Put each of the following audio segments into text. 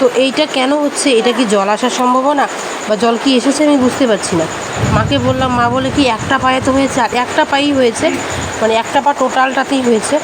তো এইটা কেন হচ্ছে? এটা কি জল আসার সম্ভাবনা? বা জল কি এসেছে আমি বুঝতে পারছি না। মাকে বললাম, মা বলে কি একটা পায়ে তো হয়েছে, আর একটা পায়েই হয়েছে। মানে একটা পা টোটালটাতেই হয়েছে।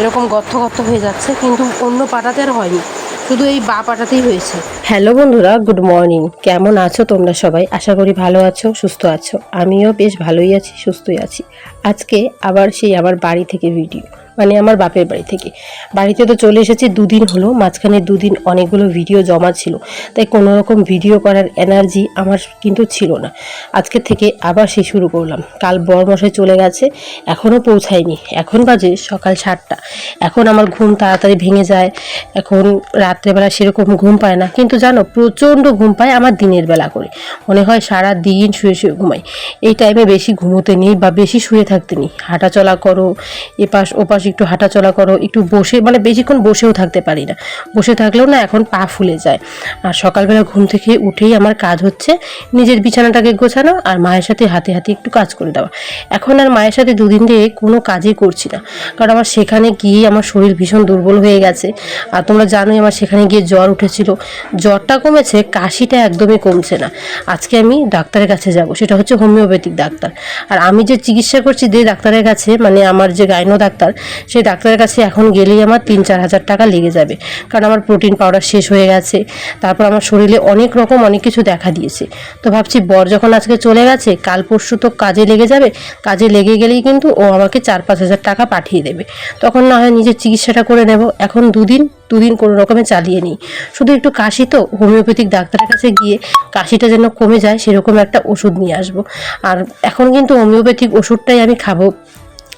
এরকম গর্ত গর্ত হয়ে যাচ্ছে, কিন্তু অন্য পাটাতে আর হয়নি। শুধু এই বা পাটাতেই হয়েছে। হ্যালো বন্ধুরা, গুড মর্নিং। কেমন আছো তোমরা সবাই? আশা করি ভালো আছো, সুস্থ আছো। আমিও বেশ ভালোই আছি, সুস্থই আছি। আজকে আবার সেই আমার বাড়ি থেকে ভিডিও। মানে আমার বাপের বাড়ি থেকে। বাড়িতে তো চলে এসেছি দুদিন হলো, মাঝখানে দুদিন অনেকগুলো ভিডিও জমা ছিল। তাই কোনো রকম ভিডিও করার এনার্জি আমার কিন্তু ছিল না। আজকে থেকে আবার সে শুরু করলাম। কাল বরমশাই চলে গেছে এখনও পৌঁছায়নি। এখন বাজে সকাল সাতটা। এখন আমার ঘুম তাড়াতাড়ি ভেঙে যায়। এখন রাত্রেবেলা সেরকম ঘুম পায় না। কিন্তু জানো, প্রচণ্ড ঘুম পায় আমার দিনের বেলা করে। মনে হয় সারা দিন শুয়ে শুয়ে ঘুমাই। এই টাইমে বেশি ঘুমোতে নেই বা বেশি শুয়ে থাকতে নেই। হাঁটাচলা করো, এপাশ ওপাশ একটু হাঁটাচলা করো, একটু বসে মানে বেশিক্ষণ বসেও থাকতে পারি না। বসে থাকলেও না এখন পা ফুলে যায়। আর সকালবেলা ঘুম থেকে উঠেই আমার কাজ হচ্ছে নিজের বিছানাটাকে গোছানো আর মায়ের সাথে হাতে হাতে একটু কাজ করে দেওয়া। এখন আর মায়ের সাথে দুদিন দিয়ে কোনো কাজই করছি না। কারণ আমার সেখানে গিয়ে আমার শরীর ভীষণ দুর্বল হয়ে গেছে। আর তোমরা জানোই আমার সেখানে গিয়ে জ্বর উঠেছিল। জ্বরটা কমেছে, কাশিটা একদমই কমছে না। আজকে আমি ডাক্তারের কাছে যাব, সেটা হচ্ছে হোমিওপ্যাথিক ডাক্তার। আর আমি যে চিকিৎসা করছি যে ডাক্তারের কাছে মানে আমার যে গাইনো ডাক্তার সেই ডাক্তারের কাছে এখন গেলেই আমার তিন চার হাজার টাকা লেগে যাবে। কারণ আমার প্রোটিন পাউডার শেষ হয়ে গেছে। তারপর আমার শরীরে অনেক রকম অনেক কিছু দেখা দিয়েছে। তো ভাবছি বর যখন আজকে চলে গেছে, কাল পরশু তো কাজে লেগে যাবে। কাজে লেগে গেলেই কিন্তু ও আমাকে চার পাঁচ হাজার টাকা পাঠিয়ে দেবে। তখন না হয় নিজের চিকিৎসাটা করে নেব। এখন দুদিন দুদিন কোনো রকমে চালিয়ে নিই। শুধু একটু কাশি তো, হোমিওপ্যাথিক ডাক্তারের কাছে গিয়ে কাশিটা যেন কমে যায়, সেরকম একটা ওষুধ নিয়ে আসব। আর এখন কিন্তু হোমিওপ্যাথিক ওষুধটাই আমি খাব।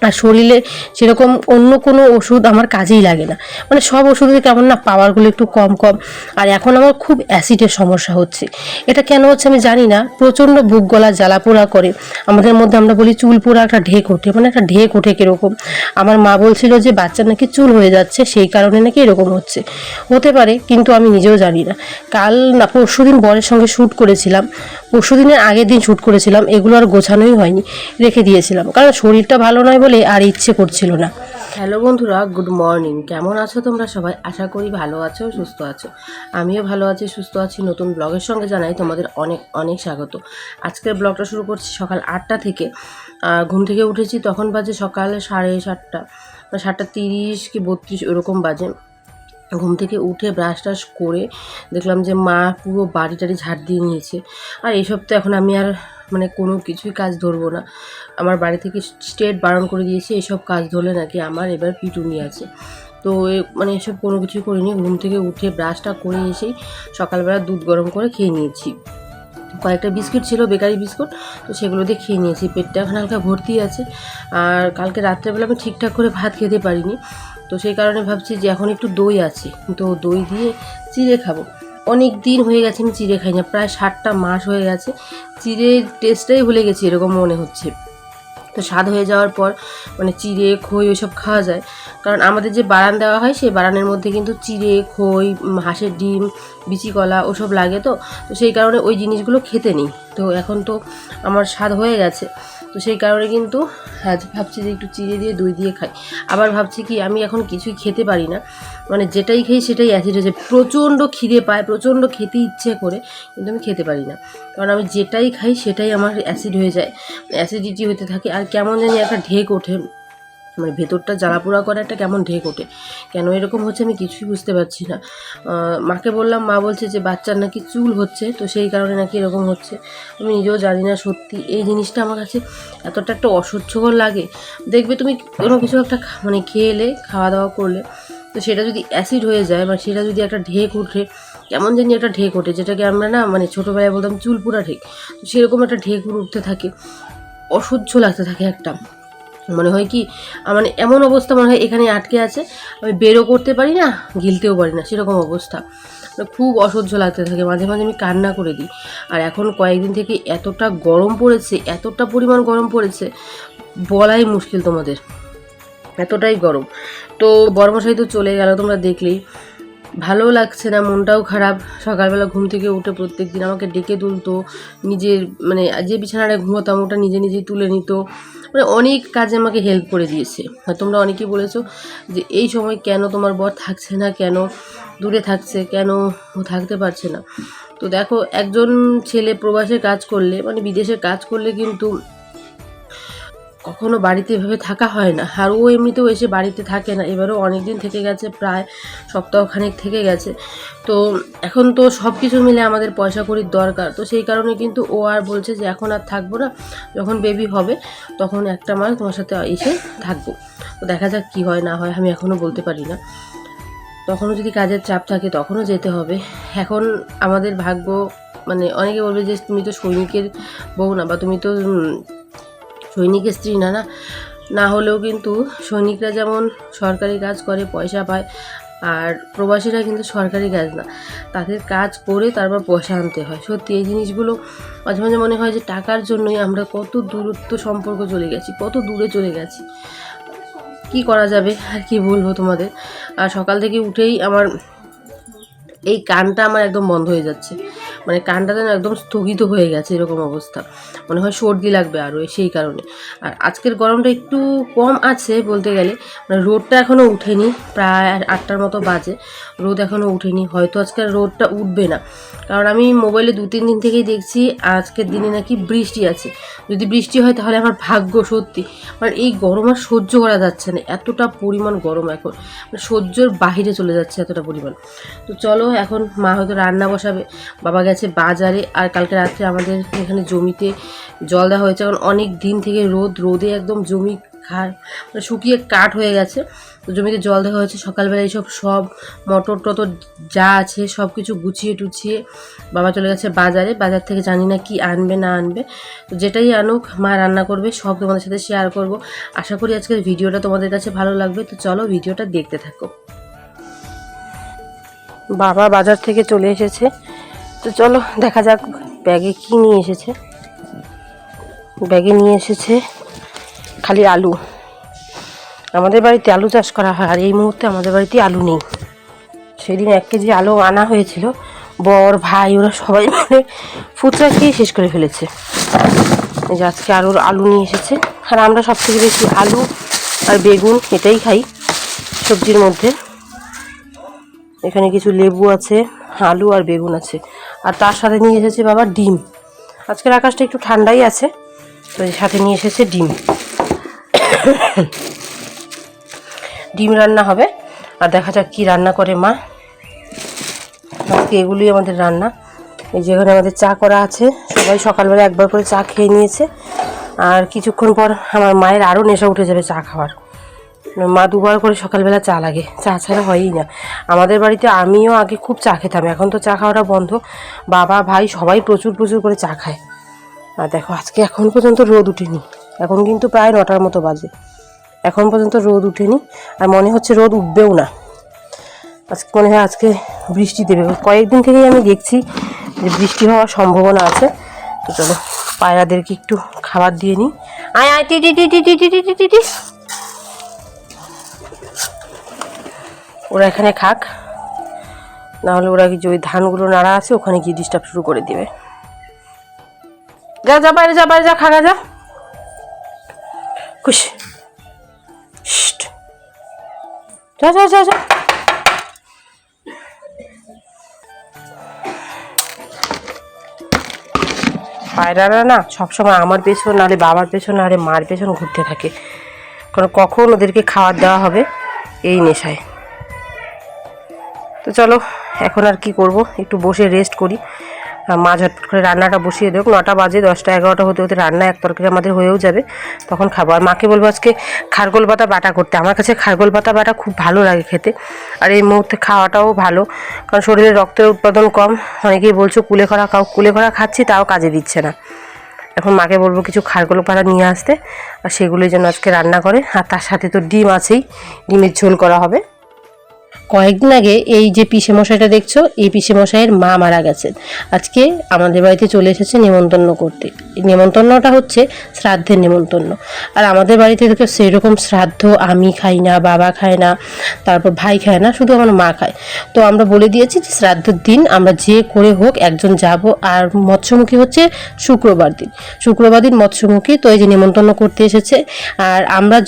আর শরীরে সেরকম অন্য কোনো ওষুধ আমার কাজেই লাগে না। মানে সব ওষুধের কেমন না পাওয়ারগুলো একটু কম কম। আর এখন আমার খুব অ্যাসিডের সমস্যা হচ্ছে। এটা কেন হচ্ছে আমি জানি না। প্রচণ্ড বুক গলা, জ্বালা পোড়া করে। আমাদের মধ্যে আমরা বলি চুল পোড়া একটা ঢেক ওঠে মানে একটা ঢেক ওঠে কীরকম। আমার মা বলছিল যে বাচ্চা নাকি চুল হয়ে যাচ্ছে, সেই কারণে নাকি এরকম হচ্ছে। হতে পারে, কিন্তু আমি নিজেও জানি না। কাল না পরশু দিন বরের সঙ্গে শ্যুট করেছিলাম। পরশু দিনের আগের দিন শ্যুট করেছিলাম। এগুলো আর গোছানোই হয়নি। রেখে দিয়েছিলাম। কারণ শরীরটা ভালো নয় বলে আর ইচ্ছে করছিল না। হ্যালো বন্ধুরা, গুড মর্নিং। কেমন আছো তোমরা সবাই? আশা করি ভালো আছো, সুস্থ আছো। আমিও ভালো আছি, সুস্থ আছি। নতুন ব্লগের সঙ্গে জানাই তোমাদের অনেক অনেক স্বাগত। আজকের ব্লগটা শুরু করছি সকাল আটটা থেকে। ঘুম থেকে উঠেছি, তখন বাজে সকাল সাড়ে সাতটা সাতটা তিরিশ কি বত্রিশ, ওরকম বাজে। ঘুম থেকে উঠে ব্রাশ টাশ করে দেখলাম যে মা পুরো বাড়ি টাড়ি ঝাড় দিয়ে নিয়েছে। আর এইসব তো এখন আমি আর মানে কোনো কিছুই কাজ ধরবো না। আমার বাড়ি থেকে স্টেট বারণ করে দিয়েছে, এসব কাজ ধরলে নাকি আমার এবার পিটুনি আছে। তো মানে এসব কোনো কিছুই করিনি, ঘুম থেকে উঠে ব্রাশটা করে এসেই সকালবেলা দুধ গরম করে খেয়ে নিয়েছি। কয়েকটা বিস্কুট ছিল, বেকারি বিস্কুট, তো সেগুলো দিয়ে খেয়ে নিয়েছি। পেটটা এখন হালকা ভর্তি আছে, আর কালকে রাত্রেবেলা আমি ঠিকঠাক করে ভাত খেতে পারিনি। তো সেই কারণে ভাবছি যে এখন একটু দই আছে, তো দই দিয়ে চিড়ে খাব। অনেক দিন হয়ে গেছে আমি চিড়ে খাই না, প্রায় ষাটটা মাস হয়ে গেছে। চিড়ের টেস্টটাই ভুলে গেছি, এরকম মনে হচ্ছে। তো স্বাদ হয়ে যাওয়ার পর মানে চিড়ে, খই ওইসব খাওয়া যায়। কারণ আমাদের যে বারান দেওয়া হয়, সেই বারানের মধ্যে কিন্তু চিড়ে, খই হাঁসের ডিম, বিচি কলা ওসব লাগে তো। তো সেই কারণে ওই জিনিসগুলো খেতে নেই। তো এখন তো আমার স্বাদ হয়ে গেছে। তো সেই কারণে কিন্তু আজ ভাবছি যে একটু চিড়ে দিয়ে দই দিয়ে খাই। আবার ভাবছি কি, আমি এখন কিছুই খেতে পারি না। মানে যেটাই খাই সেটাই অ্যাসিড হয়েছে। প্রচণ্ড খিদে পায়, প্রচণ্ড খেতে ইচ্ছে করে, কিন্তু আমি খেতে পারি না। কারণ আমি যেটাই খাই সেটাই আমার অ্যাসিড হয়ে যায়। অ্যাসিডিটি হতে থাকে। আর কেমন জানি একটা ঢেক ওঠে। মানে ভেতরটা জ্বালাপোড়া করে একটা কেমন ঢেক ওঠে। কেন এরকম হচ্ছে আমি কিছুই বুঝতে পারছি না। মাকে বললাম, মা বলছে যে বাচ্চার নাকি চুল হচ্ছে, তো সেই কারণে নাকি এরকম হচ্ছে। আমি নিজেও জানি না সত্যি এই জিনিসটা আমার কাছে এতটা একটা অসহ্যকর লাগে। দেখবে তুমি কোনো কিছু একটা মানে খেয়ে এলে খাওয়া দাওয়া করলে, তো সেটা যদি অ্যাসিড হয়ে যায় বা সেটা যদি একটা ঢেক ওঠে, কেমন জানি একটা ঢেক ওঠে, যেটাকে আমরা না মানে ছোটোবেলায় বলতাম চুলপুরা ঢেক, তো সেরকম একটা ঢেক উঠতে থাকে, অসহ্য লাগতে থাকে একটা। মনে হয় কি মানে এমন অবস্থা মনে হয় এখানে আটকে আছে, আমি বেরো করতে পারি না, গিলতেও পারি না, সেরকম অবস্থা। মানে খুব অসহ্য লাগতে থাকে, মাঝে মাঝে আমি কান্না করে দিই। আর এখন কয়েকদিন থেকে এতটা গরম পড়েছে, এতটা পরিমাণ গরম পড়েছে, বলাই মুশকিল তোমাদের। এতটাই গরম। তো বর্মশাই তো চলে গেল, তোমরা দেখলেই। ভালো লাগছে না, মনটাও খারাপ। সকালবেলা ঘুম থেকে উঠে প্রত্যেক দিন আমাকে ডেকে তুলতো, নিজের মানে যে বিছানায় ঘুমোতাম, ওটা নিজে নিজেই তুলে নিত। মানে অনেক কাজে আমাকে হেল্প করে দিয়েছে। আর তোমরা অনেকেই বলেছ যে এই সময় কেন তোমার বর থাকছে না, কেন দূরে থাকছে, কেন ও থাকতে পারছে না? তো দেখো, একজন ছেলে প্রবাসে কাজ করলে মানে বিদেশে কাজ করলে কিন্তু কখনো বাড়িতে এভাবে থাকা হয় না। আর ও এমনিতেও এসে বাড়িতে থাকে না। এবারও অনেক দিন থেকে গেছে, প্রায় সপ্তাহখানেক থেকে গেছে। তো এখন তো সব কিছু মিলে আমাদের পয়সা করির দরকার। তো সেই কারণে কিন্তু ও আর বলছে যে, এখন আর থাকব না। যখন বেবি হবে, তখন একটা মাস তোমার সাথে এসে থাকব। তো দেখা যাক কী হয়, না হয় আমি এখনও বলতে পারি না। তখনও যদি কাজের চাপ থাকে, তখনও যেতে হবে। এখন আমাদের ভাগ্য মানে অনেকে বলবে যে, তুমি তো সৈনিকের বউ না, বা তুমি তো সৈনিকের স্ত্রী না না। না হলেও কিন্তু সৈনিকরা যেমন সরকারি কাজ করে, পয়সা পায়, আর প্রবাসীরা কিন্তু সরকারি কাজ না। তাদের কাজ করে তারপর পয়সা আনতে হয়। সত্যি, এই জিনিসগুলো মাঝে মাঝে মনে হয় যে টাকার জন্যই আমরা কত দূরত্ব সম্পর্ক চলে গেছি, কত দূরে চলে গেছি। কি করা যাবে? আর কি বলব তোমাদের? আর সকাল থেকে উঠেই আমার এই কানটা আমার একদম বন্ধ হয়ে যাচ্ছে। মানে কানটা যেন একদম স্থগিত হয়ে গেছে এরকম অবস্থা। মনে হয় সর্দি লাগবে আরও সেই কারণে। আর আজকের গরমটা একটু কম আছে বলতে গেলে। মানে রোদটা এখনও উঠেনি, প্রায় আটটার মতো বাজে। রোদ এখনও উঠেনি, হয়তো আজকের রোদটা উঠবে না। কারণ আমি মোবাইলে দু, তিন দিন থেকেই দেখছি আজকের দিনে নাকি বৃষ্টি আছে। যদি বৃষ্টি হয় তাহলে আমার ভাগ্য সত্যি। মানে এই গরম আর সহ্য করা যাচ্ছে না। এতটা পরিমাণ গরম এখন। মানে সহ্যর বাহিরে চলে যাচ্ছে এতটা পরিমাণ। তো চলো এখন মা হয়তো রান্না বসাবে, বাবা গেছে বাজারে, আর কালকে রাত্রে আমাদের এখানে জমিতে জল দেওয়া হয়েছে। কারণ অনেক দিন থেকে রোদ, রোদে একদম জমি খার মানে শুকিয়ে কাঠ হয়ে গেছে। তো জমিতে জল দেওয়া হয়েছে, সকালবেলা এইসব সব মটর টটর যা আছে সব কিছু গুছিয়ে টুছিয়ে বাবা চলে গেছে বাজারে। বাজার থেকে জানি না কি আনবে, না আনবে। তো যেটাই আনুক, মা রান্না করবে, সব তোমাদের সাথে শেয়ার করব। আশা করি আজকের ভিডিওটা তোমাদের কাছে ভালো লাগবে। তো চলো ভিডিওটা দেখতে থাকো। বাবা বাজার থেকে চলে এসেছে। তো চলো দেখা যাক ব্যাগে কি নিয়ে এসেছে। ব্যাগে নিয়ে এসেছে খালি আলু। আমাদের বাড়িতে আলু চাষ করা হয়, আর এই মুহূর্তে আমাদের বাড়িতে আলু নেই। সেদিন এক কেজি আলু আনা হয়েছিল। বর, ভাই, ওরা সবাই মানে ফুচকা খেয়ে শেষ করে ফেলেছে। এই যে আজকে আলুর আলু নিয়ে এসেছে। আর আমরা সব থেকে বেশি আলু আর বেগুন এটাই খাই সবজির মধ্যে। এখানে কিছু লেবু আছে, আলু আর বেগুন আছে। আর তার সাথে নিয়ে এসেছে বাবা ডিম। আজকের আকাশটা একটু ঠান্ডাই আছে, তো সাথে নিয়ে এসেছে ডিম। ডিম রান্না হবে, আর দেখা যাক কী রান্না করে মা। আজকে এগুলোই আমাদের রান্না। এই যেখানে আমাদের চা করা আছে, সবাই সকালবেলা একবার করে চা খেয়ে নিয়েছে। আর কিছুক্ষণ পর আমার মায়ের আরও নেশা উঠে যাবে চা খাওয়ার। মা দুবার করে সকালবেলা চা লাগে চা ছাড়া হয়ই না আমাদের বাড়িতে আমিও আগে খুব চা খেতাম এখন তো চা খাওয়াটা বন্ধ বাবা ভাই সবাই প্রচুর প্রচুর করে চা খায় আর দেখো আজকে এখন পর্যন্ত রোদ উঠেনি এখন কিন্তু প্রায় নটার মতো বাজে এখন পর্যন্ত রোদ উঠেনি আর মনে হচ্ছে রোদ উঠবেও না আজকে মনে হয় আজকে বৃষ্টি দেবে কয়েকদিন থেকেই আমি দেখছি যে বৃষ্টি হওয়ার সম্ভাবনা আছে তো চলো পায়রাদেরকে একটু খাবার দিয়ে নিই আয় আয় টি টি টি টি টি টি টি টি ওরা এখানে খাক। না হলে ওরা যে ওই ধানগুলো নাড়া আছে, ওখানে গিয়ে ডিস্টার্ব শুরু করে দিবে। যা যা, বাইরে যা বাইরে যা খাগা যা। খুশি। যা যা যা যা। পায়রারা না সবসময় আমার পেছন, নাহলে বাবার পেছন, নাহলে মার পেছন ঘুরতে থাকে। কারণ কখন ওদেরকে খাবার দেওয়া হবে, এই নেশায়। তো চলো, এখন আর কি করব? একটু বসে রেস্ট করি। মা ঝটপট করে রান্নাটা বসিয়ে দেবো নটা বাজে, দশটা এগারোটা হতে হতে রান্না এক তরকারি আমাদের হয়েও যাবে। তখন খাব। আর মাকে বলব আজকে খারগোল পাতা বাটা করতে। আমার কাছে খারগোল পাতা বাটা খুব ভালো লাগে খেতে। আর এই মুহূর্তে খাওয়াটাও ভালো। কারণ শরীরে রক্তের উৎপাদন কম। অনেকেই বলছো কুলে খরা খাও, কুলে খরা খাচ্ছি, তাও কাজে দিচ্ছে না। এখন মাকে বলব কিছু খারগোল পাতা নিয়ে আসতে। আর সেগুলোই যেন আজকে রান্না করে। আর তার সাথে তো ডিম আছেই। ডিমের ঝোল করা হবে। কয়েকদিন আগে এই যে পিসে মশাইটা দেখছ, এই পিসে মশাইয়ের মা মারা গেছেন আজকে আমাদের বাড়িতে চলে এসেছে নেমন্তন্ন করতে। নেমন্তন্নটা হচ্ছে শ্রাদ্ধের নেমন্তন্ন। আর আমাদের বাড়িতে দেখো সেই রকম শ্রাদ্ধ আমি খাই না, বাবা খায় না, তারপর ভাই খায় না, শুধু আমার মা খায়। তো আমরা বলে দিয়েছি যে শ্রাদ্ধের দিন আমরা যে করে হোক একজন যাব, আর মৎস্যমুখী হচ্ছে শুক্রবার দিন। শুক্রবার দিন মৎস্যমুখী, তো এই যে নেমন্তন্ন করতে এসেছে। আর আমরা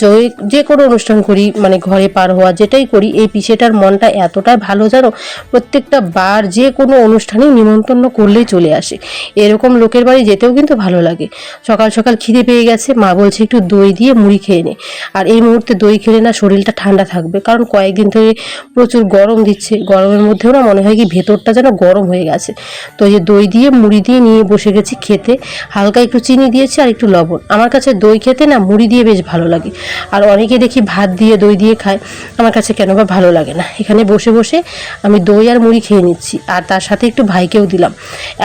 যে কোনো অনুষ্ঠান করি মানে ঘরে পার হওয়া যেটাই করি, এই পিসেটার মনটা এতটাই ভালো জানো, প্রত্যেকটা বার যে কোনো অনুষ্ঠানে নিমন্ত্রণ করলেই চলে আসে। এরকম লোকের বাড়ি যেতেও কিন্তু ভালো লাগে। সকাল সকাল খিদে পেয়ে গেছে, মা বলছে একটু দই দিয়ে মুড়ি খেয়ে নে। আর এই মুহূর্তে দই খেলে না শরীরটা ঠান্ডা থাকবে, কারণ কয়েকদিন ধরে প্রচুর গরম দিচ্ছে। গরমের মধ্যেও না মনে হয় কি ভেতরটা যেন গরম হয়ে গেছে। তো এই যে দই দিয়ে মুড়ি দিয়ে নিয়ে বসে গেছি খেতে, হালকা একটু চিনি দিয়েছি আর একটু লবণ। আমার কাছে দই খেতে না মুড়ি দিয়ে বেশ ভালো লাগে। আর অনেকে দেখি ভাত দিয়ে দই দিয়ে খায়, আমার কাছে কেন বা ভালো লাগে না। এখানে বসে বসে আমি দই আর মুড়ি খেয়ে নিচ্ছি। আর তার সাথে একটু ভাইকেও দিলাম।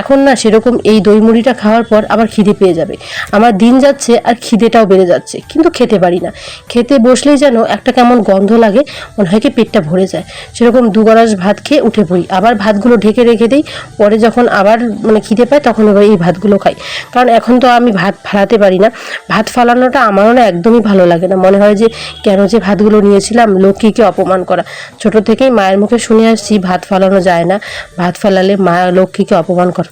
এখন না সেরকম এই দই মুড়িটা খাওয়ার পর আবার খিদে পেয়ে যাবে। আমার দিন যাচ্ছে আর খিদেটাও বেড়ে যাচ্ছে, কিন্তু খেতে পারি না। খেতে বসলেই যেন একটা কেমন গন্ধ লাগে, মনে হয় কি পেটটা ভরে যায়। সেরকম দু গরাস ভাত খেয়ে উঠে পড়ি। আবার ভাতগুলো ঢেকে রেখে দিই, পরে যখন আবার মানে খিদে পায় তখন আবার এই ভাতগুলো খাই। কারণ এখন তো আমি ভাত ফালাতে পারি না। ভাত ফালানোটা আমারও না একদমই ভালো লাগে না। মনে হয় যে কেন যে ভাতগুলো নিয়েছিলাম লক্ষ্মীকে অপমান করা? ছোট থেকেই মায়ের মুখে শুনে আসছি, ভাত ফালানো যায় না। ভাত ফালালে মা লক্ষ্মীকে অপমান করা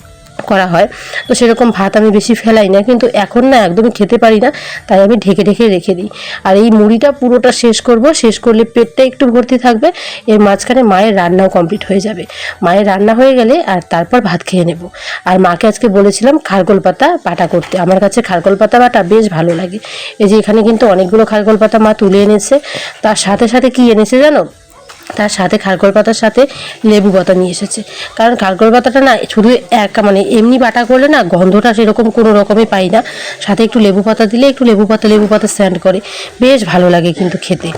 করা হয়। তো সেরকম ভাত আমি বেশি ফেলাই না, কিন্তু এখন না একদমই খেতে পারি না, তাই আমি ঢেকে ঢেকে রেখে দিই। আর এই মুড়িটা পুরোটা শেষ করব, শেষ করলে পেটটা একটু ভর্তি থাকবে, এর মাঝখানে মায়ের রান্নাও কমপ্লিট হয়ে যাবে। মায়ের রান্না হয়ে গেলে আর তারপর ভাত খেয়ে নেব। আর মাকে আজকে বলেছিলাম খারগোল পাতা বাটা করতে। আমার কাছে খারগোল পাতা বাটা বেশ ভালো লাগে। এই যে এখানে কিন্তু অনেকগুলো খারগোল পাতা মা তুলে এনেছে। তার সাথে সাথে কি এনেছে জানো? তার সাথে খারকোল পাতার সাথে লেবু পাতা নিয়ে এসেছে। কারণ খারকোল পাতাটা না শুধু এক মানে এমনি বাটা করলে না গন্ধটা সেরকম কোনো রকমই পাই না। সাথে একটু লেবু পাতা দিলে একটু লেবু পাতা লেবু পাতা স্যান্ড করে। বেশ ভালো লাগে কিন্তু খেতে।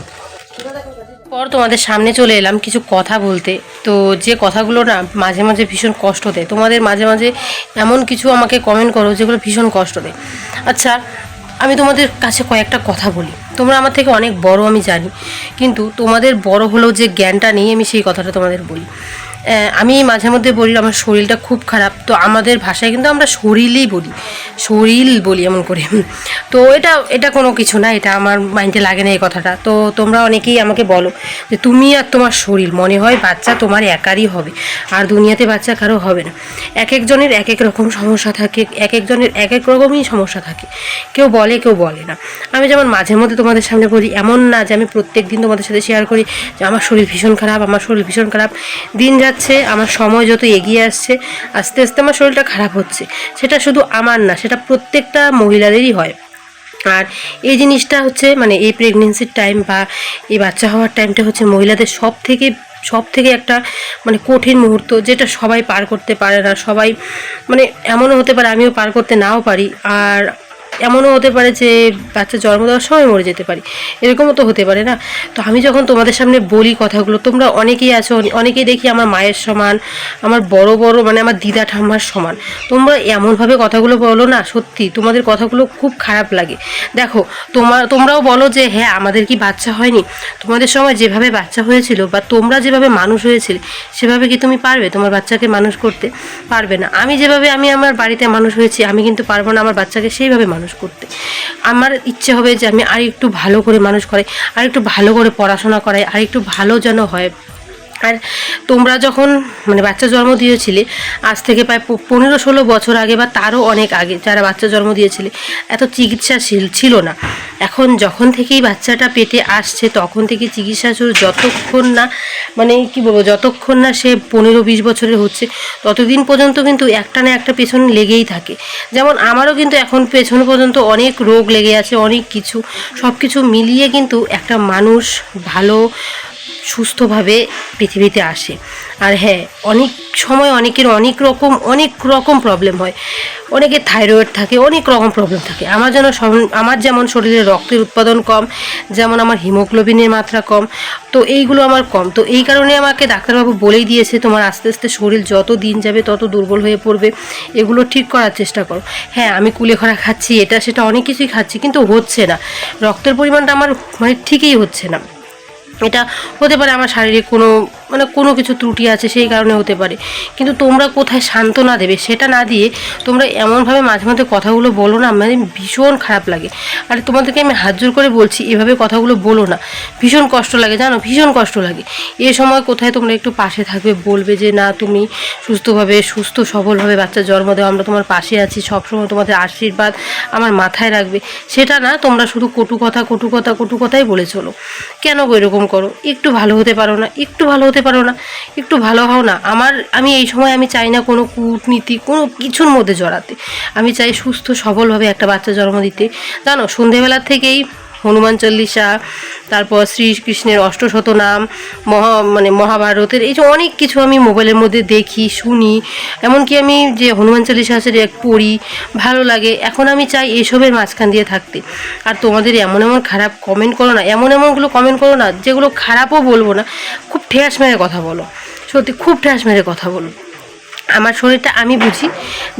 পর তোমাদের সামনে চলে এলাম কিছু কথা বলতে। তো যে কথাগুলো না মাঝে মাঝে ভীষণ কষ্ট দেয়। তোমাদের মাঝে মাঝে এমন কিছু আমাকে কমেন্ট করো যেগুলো ভীষণ কষ্ট দেয়। আচ্ছা আমি তোমাদের কাছে কয়েকটা কথা বলি। তোমরা আমার থেকে অনেক বড় আমি জানি, কিন্তু তোমাদের বড় হলেও যে জ্ঞানটা নেই, আমি সেই কথাটা তোমাদের বলি। আমি মাঝে মধ্যে বলি, আমার শরীরটা খুব খারাপ। তো আমাদের ভাষায় কিন্তু আমরা শরীরই বলি। শরীর বলি এমন করে। তো এটা এটা কোনো কিছু না, এটা আমার মাইন্ডে লাগে না এই কথাটা। তো তোমরা অনেকেই আমাকে বলো যে তুমি আর তোমার শরীর, মনে হয় বাচ্চা তোমার একারই হবে, আর দুনিয়াতে বাচ্চা কারও হবে না। এক একজনের এক এক রকম সমস্যা থাকে, এক একজনের এক এক রকমই সমস্যা থাকে। কেউ বলে কেউ বলে না। আমি যেমন মাঝে মধ্যে তোমাদের সামনে বলি, এমন না যে আমি প্রত্যেক দিন তোমাদের সাথে শেয়ার করি যে আমার শরীর ভীষণ খারাপ, আমার শরীর ভীষণ খারাপ। দিন যাচ্ছে, আমার সময় যত এগিয়ে আসছে, আস্তে আস্তে আমার শরীরটা খারাপ হচ্ছে। সেটা শুধু আমার না, সেটা প্রত্যেকটা মহিলাদেরই হয়। আর এই জিনিসটা হচ্ছে মানে এই প্রেগনেন্সির টাইম বা এই বাচ্চা হওয়ার টাইমটা হচ্ছে মহিলাদের সব থেকে সব থেকে একটা মানে কঠিন মুহূর্ত, যেটা সবাই পার করতে পারে না। সবাই মানে এমনও হতে পারে, আমিও পার করতে নাও পারি। আর এমনও হতে পারে যে বাচ্চা জন্ম দেওয়ার সময় মরে যেতে পারি। এরকমও তো হতে পারে না। তো আমি যখন তোমাদের সামনে বলি কথাগুলো, তোমরা অনেকেই আছো, অনেকেই দেখি আমার মায়ের সমান, আমার বড় বড় মানে আমার দিদা ঠাম্মার সমান। তোমরা এমনভাবে কথাগুলো বলো না, সত্যি তোমাদের কথাগুলো খুব খারাপ লাগে। দেখো তোমার তোমরাও বলো যে হ্যাঁ আমাদের কি বাচ্চা হয়নি? তোমাদের সময় যেভাবে বাচ্চা হয়েছিল বা তোমরা যেভাবে মানুষ হয়েছিলে, সেভাবে কি তুমি পারবে তোমার বাচ্চাকে মানুষ করতে? পারবে না। আমি যেভাবে আমি আমার বাড়িতে মানুষ হয়েছি, আমি কিন্তু পারব না আমার বাচ্চাকে সেইভাবে মানুষ করতে। আমার ইচ্ছে হবে যে আমি আর একটু ভালো করে মানুষ করে আর একটু ভালো করে পড়াশোনা করাই আর একটু ভালো যেন হয়। আর তোমরা যখন মানে বাচ্চা জন্ম দিয়েছিলে, আজ থেকে প্রায় পনেরো ষোলো বছর আগে বা তারও অনেক আগে যারা বাচ্চা জন্ম দিয়েছিলে, এত চিকিৎসাশীল ছিল না। এখন যখন থেকেই বাচ্চাটা পেটে আসছে, তখন থেকে চিকিৎসা শুরু, যতক্ষণ না মানে কি বলব, যতক্ষণ না সে পনেরো বিশ বছরের হচ্ছে, ততদিন পর্যন্ত কিন্তু একটা না একটা পেছন লেগেই থাকে। যেমন আমারও কিন্তু এখন পেছন পর্যন্ত অনেক রোগ লেগে আছে, অনেক কিছু সব কিছু মিলিয়ে কিন্তু একটা মানুষ ভালো সুস্থভাবে পৃথিবীতে আসে। আর হ্যাঁ অনেক সময় অনেকের অনেক রকম অনেক রকম প্রবলেম হয়। অনেকের থাইরয়েড থাকে, অনেক রকম প্রবলেম থাকে। আমার যেন আমার যেমন শরীরে রক্তের উৎপাদন কম, যেমন আমার হিমোগ্লোবিনের মাত্রা কম, তো এইগুলো আমার কম। তো এই কারণে আমাকে ডাক্তারবাবু বলেই দিয়েছে, তোমার আস্তে আস্তে শরীর যত দিন যাবে তত দুর্বল হয়ে পড়বে। এগুলো ঠিক করার চেষ্টা করো। হ্যাঁ আমি কুলেখড়া খাচ্ছি, এটা সেটা অনেক কিছুই খাচ্ছি, কিন্তু হচ্ছে না। রক্তের পরিমাণটা আমার মানে ঠিকই হচ্ছে না। এটা হতে পারে আমার শারীরিক কোনো মানে কোনো কিছু ত্রুটি আছে সেই কারণে হতে পারে। কিন্তু তোমরা কোথায় সান্ত্বনা দেবে সেটা না দিয়ে তোমরা এমনভাবে মাঝে মাঝে কথাগুলো বলো না মানে ভীষণ খারাপ লাগে। আর তোমাদেরকে আমি হাত জোর করে বলছি, এভাবে কথাগুলো বলো না। ভীষণ কষ্ট লাগে, জানো? ভীষণ কষ্ট লাগে। এ সময় কোথায় তোমরা একটু পাশে থাকবে, বলবে যে, না, তুমি সুস্থভাবে, সুস্থ, সবলভাবে বাচ্চা জন্ম দেওয়া আমরা তোমার পাশে আছি, সবসময় তোমাদের আশীর্বাদ আমার মাথায় রাখবে। সেটা না, তোমরা শুধু কটু কথা কটু কথা, কটু কথাই বলে চলো। কেন এরকম করো? একটু ভালো হতে পারো না, একটু ভালো হতে পারো না। একটু ভালো হও না। আমার, আমি এই সময় আমি চাই না কোনো কূটনীতি, কোনো কিছুর মধ্যে জড়াতে। আমি চাই সুস্থ সবলভাবে একটা বাচ্চা জন্ম দিতে। জানো, সন্ধেবেলা থেকেই হনুমান চল্লিশা, তারপর শ্রীকৃষ্ণের অষ্টশত নাম মহা মানে মহাভারতের এই যে অনেক কিছু আমি মোবাইলের মধ্যে দেখি, শুনি। এমনকি আমি যে হনুমান চল্লিশা আছে পড়ি, ভালো লাগে। এখন আমি চাই এসবের মাঝখান দিয়ে থাকতে। আর তোমাদের এমন এমন খারাপ কমেন্ট করো না, এমন এমনগুলো কমেন্ট করো না, যেগুলো খারাপও বলব না, খুব ঠেস মেরে কথা বলো। সত্যি, খুব ঠেস মেরে কথা বলো। আমার শরীরটা আমি বুঝি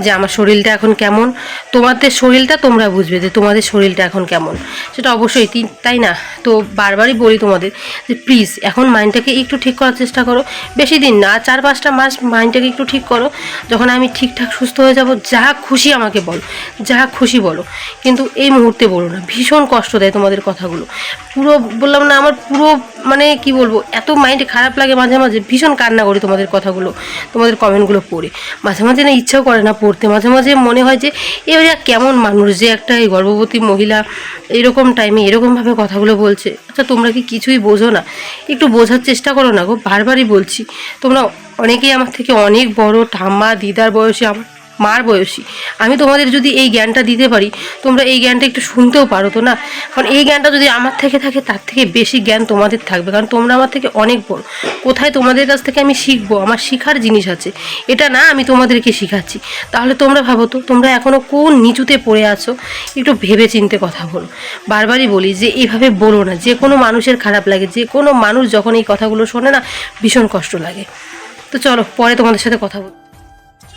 যে আমার শরীরটা এখন কেমন। তোমাদের শরীরটা তোমরা বুঝবে যে তোমাদের শরীরটা এখন কেমন। সেটা অবশ্যই তাই না? তো বারবারই বলি তোমাদের যে প্লিজ এখন মাইন্ডটাকে একটু ঠিক করার চেষ্টা করো। বেশি দিন না, চার, পাঁচটা মাস মাইন্ডটাকে একটু ঠিক করো। যখন আমি ঠিকঠাক সুস্থ হয়ে যাব, যা খুশি আমাকে বলো, যা খুশি বলো। কিন্তু এই মুহূর্তে বলো না, ভীষণ কষ্ট দেয় তোমাদের কথাগুলো। পুরো বললাম না, আমার পুরো মানে কি বলব, এত মাইন্ড খারাপ লাগে মাঝে মাঝে, ভীষণ কান্না করি তোমাদের কথাগুলো, তোমাদের কমেন্টগুলো পড়ে মাঝে মাঝে না ইচ্ছাও করে না পড়তে। মাঝে মাঝে মনে হয় যে এবারে কেমন মানুষ যে একটা এই গর্ভবতী মহিলা এরকম টাইমে এরকমভাবে কথাগুলো বলছে। আচ্ছা তোমরা কি কিছুই বোঝো না? একটু বোঝার চেষ্টা করো না গো, বারবারই বলছি। তোমরা অনেকেই আমার থেকে অনেক বড় ঠাম্মা, দিদার বয়সে আমার মার বয়সী। আমি তোমাদের যদি এই জ্ঞানটা দিতে পারি, তোমরা এই জ্ঞানটা একটু শুনতেও পারো তো না? কারণ এই জ্ঞানটা যদি আমার থেকে থাকে, তার থেকে বেশি জ্ঞান তোমাদের থাকবে। কারণ তোমরা আমার থেকে অনেক বড়। কোথায় তোমাদের কাছ থেকে আমি শিখব? আমার শেখার জিনিস আছে। এটা না আমি তোমাদেরকে শেখাচ্ছি। তাহলে তোমরা ভাবো তো, তোমরা এখনও কোন নিচুতে পড়ে আছো? একটু ভেবে চিনতে কথা বলো। বারবারই বলি যে এইভাবে বলো না। যে কোনো মানুষের খারাপ লাগে। যে কোনো মানুষ যখন এই কথাগুলো শোনে না, ভীষণ কষ্ট লাগে। তো চলো, পরে তোমাদের সাথে কথা বল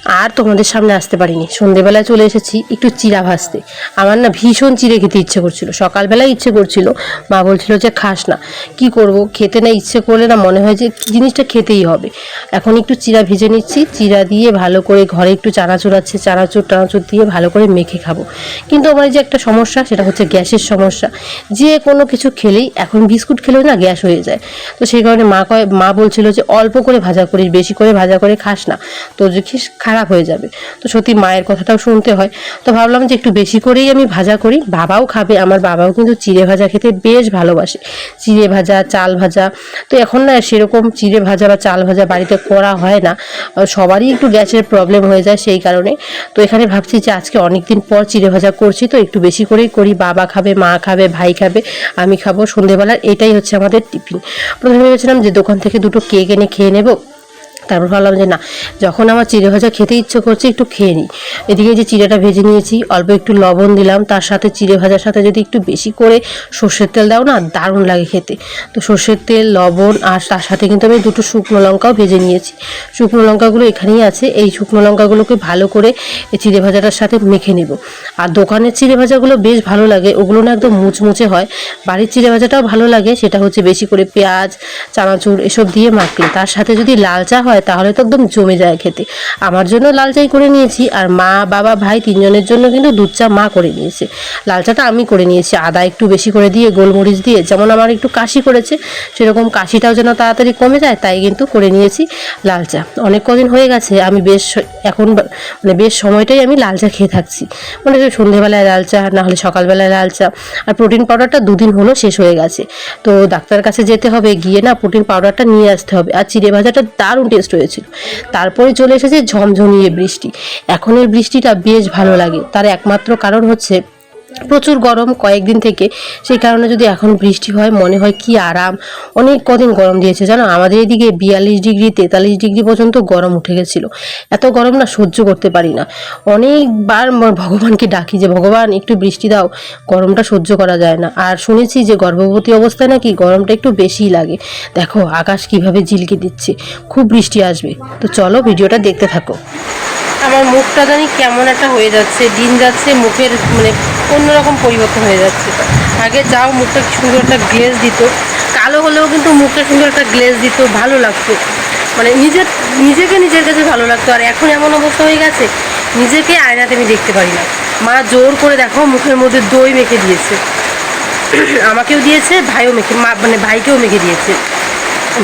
আর তোমাদের সামনে আসতে পারিনি। সন্ধেবেলায় চলে এসেছি একটু চিরা ভাজতে। আমার না ভীষণ চিড়ে খেতে ইচ্ছে করছিল। সকালবেলায় ইচ্ছে করছিল, মা বলছিল যে খাস না। কি করব? খেতে না ইচ্ছে করলে না মনে হয় যে জিনিসটা খেতেই হবে। এখন একটু চিরা ভেজে নিচ্ছি। চিরা দিয়ে ভালো করে ঘরে একটু চানাচুর আছে, চানাচুর টানাচুর দিয়ে ভালো করে মেখে খাব। কিন্তু আমার যে একটা সমস্যা, সেটা হচ্ছে গ্যাসের সমস্যা। যে কোনো কিছু খেলেই, এখন বিস্কুট খেলেও না গ্যাস হয়ে যায়। তো সেই কারণে মা কয়, মা বলছিল যে অল্প করে ভাজা করিস, বেশি করে ভাজা করে খাস না। তো দেখিস খারাপ হয়ে যাবে। তো সত্যি মায়ের কথাটাও শুনতে হয়। তো ভাবলাম যে একটু বেশি করেই আমি ভাজা করি। বাবাও খাবে, আমার বাবাও কিন্তু চিড়ে ভাজা খেতে বেশ ভালোবাসে। চিড়ে ভাজা, চাল ভাজা, তো এখন না সেরকম চিড়ে ভাজা বা চাল ভাজা বাড়িতে করা হয় না। সবারই একটু গ্যাসের প্রবলেম হয়ে যায় সেই কারণে। তো এখানে ভাবছি যে আজকে অনেক দিন পর চিড়ে ভাজা করছি, তো একটু বেশি করেই করি। বাবা খাবে, মা খাবে, ভাই খাবে, আমি খাব। সন্ধেবেলার এটাই হচ্ছে আমাদের টিফিন প্রথমে ভেবেছিলাম যে দোকান থেকে দুটো কেক এনে খেয়ে নেব। তারপর ভাবলাম যে না, যখন আমার চিড়ে ভাজা খেতে ইচ্ছে করছে, একটু খেয়ে নিই। এদিকে যে চিড়েটা ভেজে নিয়েছি, অল্প একটু লবণ দিলাম, তার সাথে চিড়ে ভাজার সাথে যদি একটু বেশি করে সর্ষের তেল দাও না, দারুণ লাগে খেতে। তো সর্ষের তেল, লবণ আর তার সাথে কিন্তু আমি দুটো শুকনো লঙ্কাও ভেজে নিয়েছি। শুকনো লঙ্কাগুলো এখানেই আছে, এই শুকনো লঙ্কাগুলোকে ভালো করে এই চিড়ে ভাজাটার সাথে মেখে নেব। আর দোকানের চিড়ে ভাজাগুলো বেশ ভালো লাগে, ওগুলো না একদম মুচমুচে হয়। বাড়ির চিড়ে ভাজাটাও ভালো লাগে, সেটা হচ্ছে বেশি করে পেঁয়াজ, চানাচুর, এসব দিয়ে মাখলে। তার সাথে যদি লাল চা হয় তাহলে তো একদম জমে যায় খেতে। আমার জন্য লাল চাই করে নিয়েছি, আর মা, বাবা, ভাই তিনজনের জন্য কিন্তু দুধ চা মা করে নিয়েছে। লাল চাটা আমি করে নিয়েছি, আদা একটু বেশি করে দিয়ে, গোলমরিচ দিয়ে, যেমন আমার একটু কাশি করেছে, সেরকম কাশিটাও যেন তাড়াতাড়ি কমে যায়, তাই কিন্তু করে নিয়েছি লাল চা। অনেক কদিন হয়ে গেছে, আমি বেশ এখন মানে বেশ সময়টাই আমি লাল চা খেয়ে থাকছি। মানে যে সন্ধ্যেবেলায় লাল চা, না হলে সকালবেলায় লাল চা, আর প্রোটিন পাউডারটা দুদিন হলো শেষ হয়ে গেছে। তো ডাক্তারের কাছে যেতে হবে, গিয়ে না প্রোটিন পাউডারটা নিয়ে আসতে হবে, আর চিড়ে ভাজাটা দারুণ টেস্ট হয়েছিল। তারপরে চলে এসেছে ঝমঝমিয়ে বৃষ্টি। এখনের বৃষ্টিটা বেশ ভালো লাগে। তার একমাত্র কারণ হচ্ছে প্রচুর গরম কয়েকদিন থেকে। সেই কারণে যদি এখন বৃষ্টি হয়, মনে হয় কি আরাম। অনেক কদিন গরম দিয়েছে, জানো? আমাদের এদিকে বিয়াল্লিশ ডিগ্রি, তেতাল্লিশ ডিগ্রি পর্যন্ত গরম উঠে গেছিল। এত গরম না সহ্য করতে পারি না। অনেকবার ভগবানকে ডাকি যে, ভগবান, একটু বৃষ্টি দাও। গরমটা সহ্য করা যায় না। আর শুনেছি যে, গর্ভবতী অবস্থায় নাকি গরমটা একটু বেশিই লাগে। দেখো, আকাশ কীভাবে ঝিলকে দিচ্ছে। খুব বৃষ্টি আসবে। তো চলো, ভিডিওটা দেখতে থাকো। আমার মুখটা জানি কেমন একটা হয়ে যাচ্ছে, দিন যাচ্ছে, মুখের মানে অন্যরকম পরিবর্তন হয়ে যাচ্ছে। আগে যাও, মুখটা সুন্দর একটা গ্লেজ দিত, কালো হলেও কিন্তু মুখটা সুন্দর একটা গ্লেজ দিত, ভালো লাগতো। মানে নিজের, নিজেকে নিজের কাছে ভালো লাগতো, আর এখন এমন অবস্থা হয়ে গেছে, নিজেকে আয়নাতে আমি দেখতে পারি না। মা জোর করে দেখো, মুখের মধ্যে দই মেখে দিয়েছে। আমাকেও দিয়েছে, ভাইও মেখে, মা মানে ভাইকেও মেখে দিয়েছে।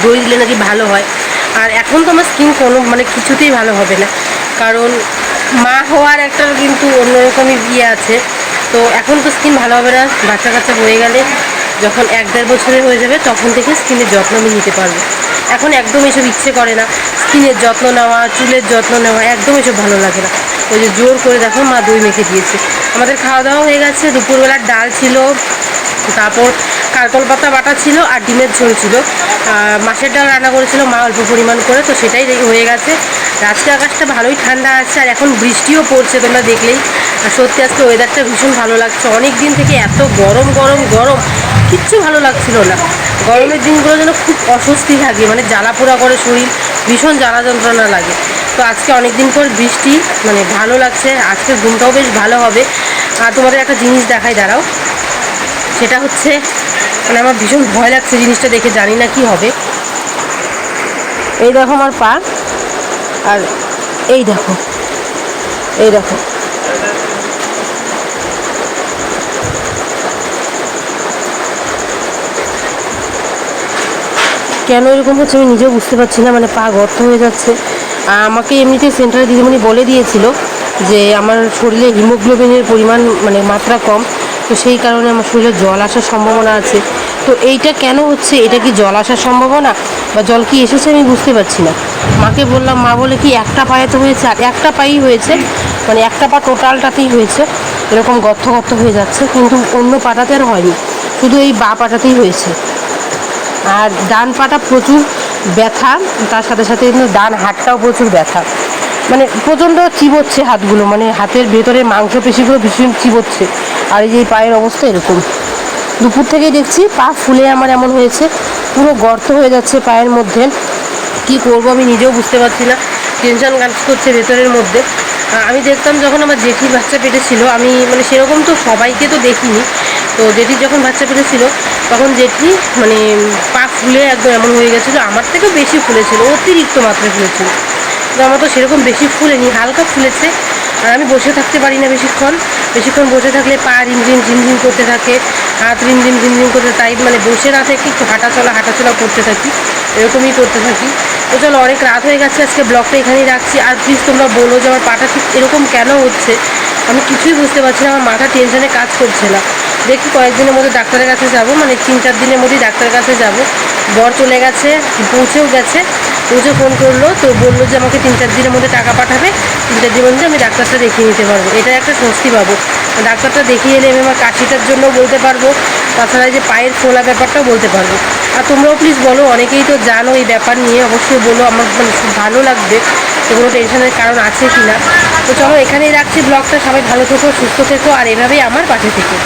দই দিলে নাকি ভালো হয়। আর এখন তো আমার স্কিন কোনো মানে কিছুতেই ভালো হবে না। কারণ মা হওয়ার একটা কিন্তু অন্যরকমই ইয়ে আছে। তো এখন তো স্কিন ভালো হবে না, বাচ্চা কাচ্চা হয়ে গেলে যখন এক দেড় বছরের হয়ে যাবে তখন থেকে স্কিনের যত্ন আমি নিতে পারব। এখন একদম এসব ইচ্ছে করে না স্কিনের যত্ন নেওয়া, চুলের যত্ন নেওয়া, একদম এসব ভালো লাগে না। ওই যে জোর করে দেখো মা দই মেখে দিয়েছে। আমাদের খাওয়া দাওয়া হয়ে গেছে, দুপুরবেলার ডাল ছিল, তারপর কারকল পাতা বাটা ছিল আর ডিমের ঝোল ছিল। মাছের ডাল রান্না করেছিল মা অল্প পরিমাণ করে, তো সেটাই হয়ে গেছে। আজকে আকাশটা ভালোই ঠান্ডা আছে আর এখন বৃষ্টিও পড়ছে, তোমরা দেখলেই। আর সত্যি আজকে ওয়েদারটা ভীষণ ভালো লাগছে। অনেক দিন থেকে এত গরম গরম গরম, কিচ্ছু ভালো লাগছিল না। গরমের দিনগুলো যেন খুব অস্বস্তি লাগে মানে জ্বালা পোড়া করে শরীর, ভীষণ জ্বালা যন্ত্রণা লাগে। তো আজকে অনেক দিন পর বৃষ্টি মানে ভালো লাগছে আজকে ঘুমটাও বেশ ভালো হবে। আর তোমাদের একটা জিনিস দেখাই, দাঁড়াও। সেটা হচ্ছে মানে আমার ভীষণ ভয় লাগছে জিনিসটা দেখে, জানি না কি হবে। এই দেখো আমার পা। আর এই দেখো এই দেখো। কেন এরকম হচ্ছে আমি নিজেও বুঝতে পারছি না মানে পা গর্ত হয়ে যাচ্ছে। আমাকে এমনিতে সেন্টারে দিদিমণি বলে দিয়েছিল যে আমার শরীরে হিমোগ্লোবিনের পরিমাণ মানে মাত্রা কম, তো সেই কারণে আমার শরীরে জল আসার সম্ভাবনা আছে। তো এইটা কেন হচ্ছে? এটা কি জল আসার সম্ভাবনা? বা জল কি এসেছে আমি বুঝতে পারছি না। মাকে বললাম, মা বলে কি একটা পায়ে তো হয়েছে, আর একটা পায়েই হয়েছে। মানে একটা পা টোটালটাতেই হয়েছে। এরকম গর্ত গর্ত হয়ে যাচ্ছে, কিন্তু অন্য পাটাতে আর হয়নি। শুধু এই বা পাটাতেই হয়েছে। আর ডান পাটা প্রচুর ব্যথা, তার সাথে সাথে কিন্তু ডান হাতটাও প্রচুর ব্যথা। মানে প্রচণ্ড চিবোচ্ছে হাতগুলো মানে হাতের ভেতরে মাংসপেশিগুলো ভীষণ চিবোচ্ছে। আর এই যে পায়ের অবস্থা এরকম। দুপুর থেকেই দেখছি পা ফুলে আমার এমন হয়েছে পুরো গর্ত হয়ে যাচ্ছে পায়ের মধ্যে। কি করব আমি নিজেও বুঝতে পারছি না। টেনশন কাজ করছে ভেতরের মধ্যে। আমি দেখতাম যখন আমার জেঠির বাচ্চা পেটে ছিল, আমি মানে সেরকম তো সবাইকে তো দেখিনি। তো জেঠির যখন বাচ্চা পেটে ছিল, তখন জেঠি মানে পা ফুলে একদম এমন হয়ে গেছিল, আমার থেকেও বেশি ফুলেছিল, অতিরিক্ত মাত্রায় ফুলেছিল। তো আমার তো সেরকম বেশি ফুলেনি, হালকা ফুলেছে। আর আমি বসে থাকতে পারি না বেশিক্ষণ। বেশিক্ষণ বসে থাকলে পা রিমঝিম ঝিমঝিম করতে থাকে, হাত রিমঝিম ঝিমঝিম করতে তাই মানে বসে না থেকে একটু হাঁটাচলা হাঁটাচলা করতে থাকি, এরকমই করতে থাকি। তো চলো, অনেক রাত হয়ে গেছে, আজকে ব্লগটা এখানেই রাখছি। আর প্লিজ তোমরা বলো যে আমার পাটা ঠিক এরকম কেন হচ্ছে? আমি কিছুই বুঝতে পারছি না, আমার মাথা টেনশনে কাজ করছে না। দেখি কয়েকদিনের মধ্যে ডাক্তারের কাছে যাব মানে তিন চার দিনের মধ্যেই ডাক্তারের কাছে যাব। বর চলে গেছে পৌঁছেও গেছে পৌঁছে ফোন করল, তো বলল যে আমাকে তিন চার দিনের মধ্যে টাকা পাঠাবে। তিন চার দিনের মধ্যে আমি ডাক্তারটা দেখিয়ে নিতে পারব। এটা একটা স্বস্তি পাবো। ডাক্তারটা দেখিয়ে এলে আমি আমার কাশিটার জন্য বলতে পারব। তাছাড়া যে পায়ের ফোলা ব্যাপারটাও বলতে পারব। আর তোমরাও প্লিজ বলো, অনেকেই তো জানো এই ব্যাপার নিয়ে। অবশ্যই বলো, আমার মানে খুব ভালো লাগবে। কোনো টেনশনের কারণ আছে কি না তো চলো এখানেই রাখছি ব্লগটা সবাই ভালো থেকো, সুস্থ থেকো, আর এভাবেই আমার পাশে থেকো।